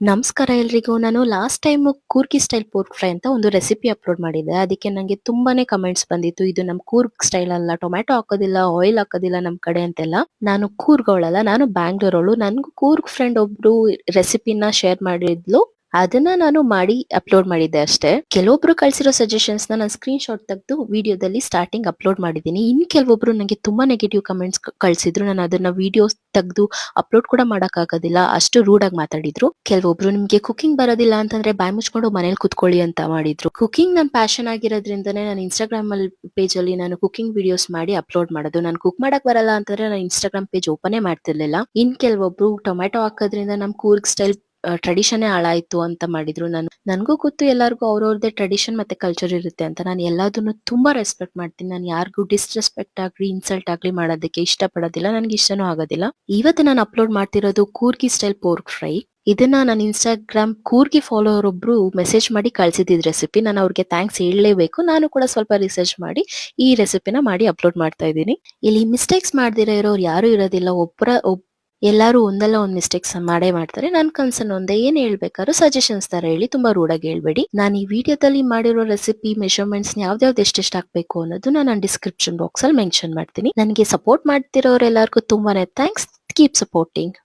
ನಮಸ್ಕಾರ ಎಲ್ರಿಗೂ. ನಾನು last time Coorgi style pork fry ಅಂತ ಒಂದು ರೆಸಿಪಿ ಅಪ್ಲೋಡ್ ಮಾಡಿದ್ದೆ. ಅದಕ್ಕೆ ನಂಗೆ ತುಂಬಾನೇ ಕಮೆಂಟ್ಸ್ ಬಂದಿತ್ತು. ಇದು ನಮ್ ಕೂರ್ಗ್ ಸ್ಟೈಲ್ ಅಲ್ಲ, ಟೊಮ್ಯಾಟೊ ಹಾಕೋದಿಲ್ಲ ಆಯಿಲ್ ಹಾಕೋದಿಲ್ಲ ನಮ್ ಕಡೆ ಅಂತೆಲ್ಲ. ನಾನು ಕೂರ್ಗೋಳಲ್ಲ ನಾನು ಬ್ಯಾಂಗ್ಳೂರವಳು. ನನ್ಗೂ ಕೂರ್ಗ್ ಫ್ರೆಂಡ್ ಒಬ್ರು ರೆಸಿಪಿನ ಶೇರ್ ಮಾಡಿದ್ಲು. ಅದನ್ನ ನಾನು ಮಾಡಿ ಅಪ್ಲೋಡ್ ಮಾಡಿದ್ದೆ ಅಷ್ಟೇ. ಕೆಲವೊಬ್ರು ಕಳ್ಸಿರೋ ಸಜೆಷನ್ಸ್ ನಾನು ಸ್ಕ್ರೀನ್ ಶಾಟ್ ತೆಗೆದು ವಿಡಿಯೋದಲ್ಲಿ ಸ್ಟಾರ್ಟಿಂಗ್ ಅಪ್ಲೋಡ್ ಮಾಡಿದ್ದೀನಿ. ಇನ್ ಕೆಲವೊಬ್ರು ನನಗೆ ತುಂಬಾ ನೆಗೆಟಿವ್ ಕಮೆಂಟ್ಸ್ ಕಳ್ಸಿದ್ರು. ನಾನು ಅದನ್ನ ವಿಡಿಯೋಸ್ ತೆಗೆದು ಅಪ್ಲೋಡ್ ಕೂಡ ಮಾಡಕ್ ಆಗೋದಿಲ್ಲ ಅಷ್ಟು ರೂಡ್ ಆಗಿ ಮಾತಾಡಿದ್ರು. ಕೆಲವೊಬ್ರು ನಿಮ್ಗೆ ಕುಕಿಂಗ್ ಬರೋದಿಲ್ಲ ಅಂತಂದ್ರೆ ಬಾಯ್ ಮುಚ್ಕೊಂಡು ಮನೇಲಿ ಕುತ್ಕೊಳ್ಳಿ ಅಂತ ಮಾಡಿದ್ರು. ಕುಕಿಂಗ್ ನನ್ನ ಪ್ಯಾಷನ್ ಆಗಿರೋದ್ರಿಂದನೇ ನಾನು ಇನ್ಸ್ಟಾಗ್ರಾಮ್ ಅಲ್ಲಿ ಪೇಜ್ ಅಲ್ಲಿ ನಾನು ಕುಕಿಂಗ್ ವಿಡಿಯೋಸ್ ಮಾಡಿ ಅಪ್ಲೋಡ್ ಮಾಡೋದು. ನಾನು ಕುಕ್ ಮಾಡಕ್ ಬರಲ್ಲ ಅಂತಂದ್ರೆ ನಾನು ಇನ್ಸ್ಟಾಗ್ರಾಮ್ ಪೇಜ್ ಓಪನೇ ಮಾಡ್ತಿರ್ಲಿಲ್ಲ. ಇನ್ ಕೆಲವೊಬ್ರು ಟೊಮ್ಯಾಟೊ ಹಾಕೋದ್ರಿಂದ ನಮ್ ಕೂರ್ಗ್ ಸ್ಟೈಲ್ ಟ್ರೆಡಿಷನ್ ಹಾಳಾಯ್ತು ಅಂತ ಮಾಡಿದ್ರು. ನಾನು, ನನ್ಗೂ ಗೊತ್ತು ಎಲ್ಲರಿಗೂ ಅವ್ರವ್ರದೇ ಟ್ರೆಡಿಷನ್ ಮತ್ತೆ ಕಲ್ಚರ್ ಇರುತ್ತೆ ಅಂತ. ನಾನು ಎಲ್ಲದನ್ನು ತುಂಬಾ ರೆಸ್ಪೆಕ್ಟ್ ಮಾಡ್ತೀನಿ. ನಾನು ಯಾರಿಗೂ ಡಿಸ್ರೆಸ್ಪೆಕ್ಟ್ ಆಗ್ಲಿ ಇನ್ಸಲ್ಟ್ ಆಗ್ಲಿ ಮಾಡೋದಕ್ಕೆ ಇಷ್ಟ ಪಡೋದಿಲ್ಲ ನನ್ಗೆ ಇಷ್ಟನೂ ಆಗೋದಿಲ್ಲ. ಇವತ್ತು ನಾನು ಅಪ್ಲೋಡ್ ಮಾಡ್ತಿರೋದು ಕೂರ್ಗಿ ಸ್ಟೈಲ್ ಪೋರ್ಕ್ ಫ್ರೈ ಇದನ್ನ ನಾನು ಇನ್ಸ್ಟಾಗ್ರಾಮ್ ಕೂರ್ಗಿ ಫಾಲೋವರ್ ಒಬ್ರು ಮೆಸೇಜ್ ಮಾಡಿ ಕಳ್ಸಿದ್ದಿದ್ ರೆಸಿಪಿ ನಾನು ಅವ್ರಿಗೆ ಥ್ಯಾಂಕ್ಸ್ ಹೇಳಲೇಬೇಕು. ನಾನು ಕೂಡ ಸ್ವಲ್ಪ ರಿಸರ್ಚ್ ಮಾಡಿ ಈ ರೆಸಿಪಿನ ಮಾಡಿ ಅಪ್ಲೋಡ್ ಮಾಡ್ತಾ ಇದ್ದೀನಿ. ಇಲ್ಲಿ ಮಿಸ್ಟೇಕ್ಸ್ ಮಾಡದಿರೋ ಇರೋರು ಯಾರು ಇರೋದಿಲ್ಲ. ಒಬ್ಬರ ಒಬ್ ಎಲ್ಲರೂ ಒಂದಲ್ಲ ಒಂದ್ ಮಿಸ್ಟೇಕ್ಸ್ ಮಾಡೇ ಮಾಡ್ತಾರೆ. ನನ್ ಕನ್ಸನ್ ಒಂದೇ ಏನ್ ಹೇಳ್ಬೇಕಾದ್ರೂ ಸಜೆಷನ್ಸ್ ತರ ಹೇಳಿ ತುಂಬಾ ರೂಢಾಗಿ ಹೇಳ್ಬೇಡಿ. ನಾನು ಈ ವಿಡಿಯೋದಲ್ಲಿ ಮಾಡಿರೋ ರೆಸಿಪಿ ಮೆಷರ್ಮೆಂಟ್ಸ್ ಯಾವ್ದಾವ್ದು ಎಷ್ಟೆಷ್ಟು ಹಾಕ್ಬೇಕು ಅನ್ನೋದು ನಾನು ಡಿಸ್ಕ್ರಿಪ್ಷನ್ ಬಾಕ್ಸ್ ಅಲ್ಲಿ ಮೆನ್ಷನ್ ಮಾಡ್ತೀನಿ. ನನಗೆ ಸಪೋರ್ಟ್ ಮಾಡ್ತಿರೋರೆಲ್ಲರಿಗೂ ತುಂಬಾನೇ ಥ್ಯಾಂಕ್ಸ್ ಕೀಪ್ ಸಪೋರ್ಟಿಂಗ್